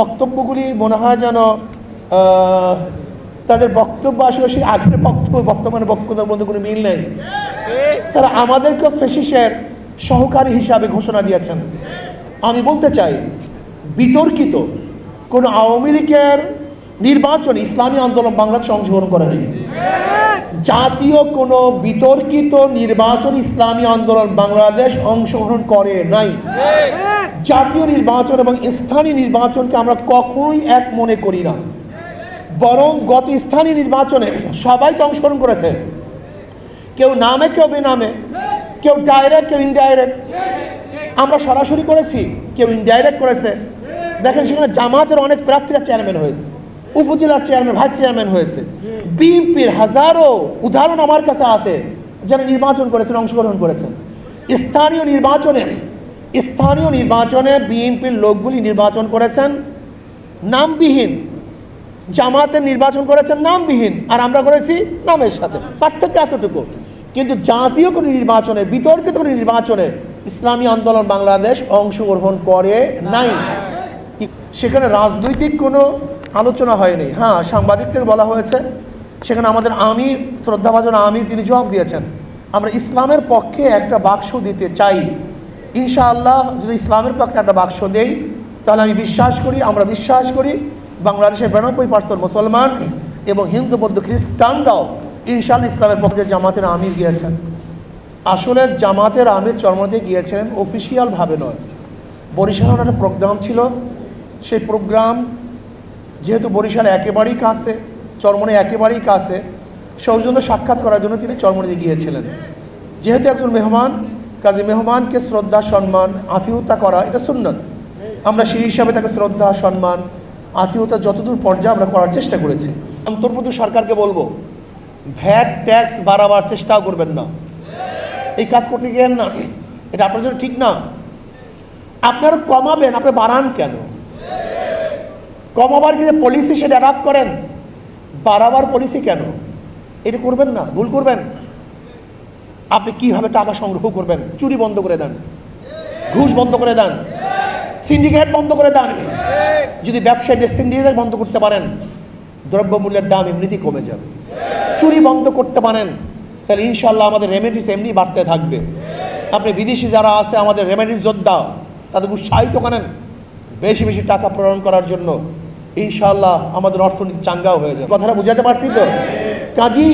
বক্তব্যগুলি মনে হয় যেন তাদের বক্তব্য সেই আগের বক্তব্য, বর্তমানে বক্তব্যের মধ্যে কোনো মিল নেই। তারা আমাদেরকে ফেসিসের সহকারী হিসাবে ঘোষণা দিয়েছেন। আমি বলতে চাই, বিতর্কিত কোনো আওয়ামী লীগের নির্বাচন ইসলামী আন্দোলন বাংলাদেশে অংশগ্রহণ করেনি। জাতীয় কোনো বিতর্কিত নির্বাচন ইসলামী আন্দোলন বাংলাদেশ অংশগ্রহণ করে নাই। জাতীয় নির্বাচন এবং স্থানীয় নির্বাচনকে আমরা কখনোই এক মনে করি না। বরং গত স্থানীয় নির্বাচনে সবাই তো অংশগ্রহণ করেছে। কেউ নামে, কেউ বেনামে, কেউ ডাইরেক্ট কেউ ইনডাইরেক্ট আমরা সরাসরি করেছি, কেউ ইনডাইরেক্ট করেছে। দেখেন সেখানে জামাতের অনেক প্রার্থীরা চেয়ারম্যান হয়েছে। উপজেলার চেয়ারম্যান ভাইস চেয়ারম্যান হয়েছে। বিএনপির হাজারো উদাহরণ আমার কাছে আছে, যারা নির্বাচন করেছেন, অংশগ্রহণ করেছেন। স্থানীয় নির্বাচনে স্থানীয় নির্বাচনে বিএনপির লোকগুলি নির্বাচন করেছেন। নামবিহীন। জামাতের নির্বাচন করেছেন, নামবিহীন। আর আমরা করেছি নামের সাথে। পার্থক্য এতটুকু। কিন্তু জাতীয় কোনো নির্বাচনে, বিতর্কিত কোনো নির্বাচনে ইসলামী আন্দোলন বাংলাদেশ অংশগ্রহণ করে নাই। সেখানে রাজনৈতিক কোনো আলোচনা হয়নি। হ্যাঁ সাংবাদিকদের বলা হয়েছে, সেখানে আমাদের আমির, শ্রদ্ধাভাজন আমির তিনি জবাব দিয়েছেন, আমরা ইসলামের পক্ষে একটা বাক্স দিতে চাই। ইনশাআল্লাহ যদি ইসলামের পক্ষে একটা বাক্স দেই, তাহলে আমি বিশ্বাস করি, আমরা বিশ্বাস করি, বাংলাদেশের বিরানব্বই পার্সেন্ট মুসলমান এবং হিন্দু, বৌদ্ধ, খ্রিস্টানরাও ইনশাআল্লাহ ইসলামের পক্ষে জামাতের আমির গিয়েছেন। আসলে জামাতের আমির চরমতে গিয়েছিলেন অফিসিয়ালভাবে নয়। বরিশালে একটা প্রোগ্রাম ছিল, সেই প্রোগ্রাম যেহেতু বরিশাল একেবারেই কাছে, চরমনে একেবারেই কাছে, সৌজন্য সাক্ষাৎ করার জন্য তিনি চরমনিতে গিয়েছিলেন। যেহেতু একজন মেহমান, কাজে মেহমানকে শ্রদ্ধা, সম্মান, আতিথ্যতা করা এটা সুন্নত। আমরা সেই হিসাবে তাকে শ্রদ্ধা, সম্মান, আতিথ্যতা যতদূর পর্যায়ে আমরা করার চেষ্টা করেছি। অন্তর্বর্তী সরকারকে বলব, ভ্যাট, ট্যাক্স বাড়াবার চেষ্টাও করবেন না। এই কাজ করতে গিয়েন না, এটা আপনার জন্য ঠিক না। আপনারা কমাবেন, আপনি বাড়ান কেন? কমাবার কিন্তু পলিসি সেটা অ্যাডাপ্ট করেন, বাড়াবার পলিসি কেন? এটা করবেন না, ভুল করবেন। আপনি কীভাবে টাকা সংগ্রহ করবেন? চুরি বন্ধ করে দেন, ঘুষ বন্ধ করে দেন সিন্ডিকেট বন্ধ করে দেন। যদি ব্যবসায়ীদের সিন্ডিকেট বন্ধ করতে পারেন, দ্রব্যমূল্যের দাম এমনিতেই কমে যাবে। চুরি বন্ধ করতে পারেন, তাহলে ইনশাল্লাহ আমাদের রেমেডিস এমনি বাড়তে থাকবে। আপনি বিদেশি যারা আছে, আমাদের রেমেডিস যোদ্ধা, তাদের উৎসাহিত করেন। বেশি বেশি টাকা প্রেরণ করার জন্য। ইনশাল্লাহ আমাদের অর্থনীতি চাঙ্গাও হয়ে যাবে। কথাটা বুঝাতে পারছি তো? কাজী,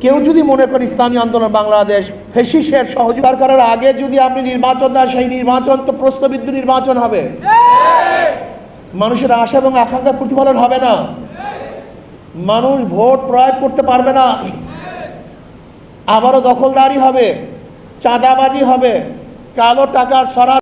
কেউ যদি মনে করে ইসলামী আন্দোলন বাংলাদেশ ফেসিসের সহযোগ সরকারের আগে যদি আপনি নির্বাচন দেন, সেই নির্বাচন তো প্রশ্নবিদ্ধ নির্বাচন হবে। মানুষের আশা এবং আকাঙ্ক্ষার প্রতিফলন হবে না। মানুষ ভোট প্রয়োগ করতে পারবে না। আবারও দখলদারি হবে, চাঁদাবাজি হবে, কালো টাকার সরা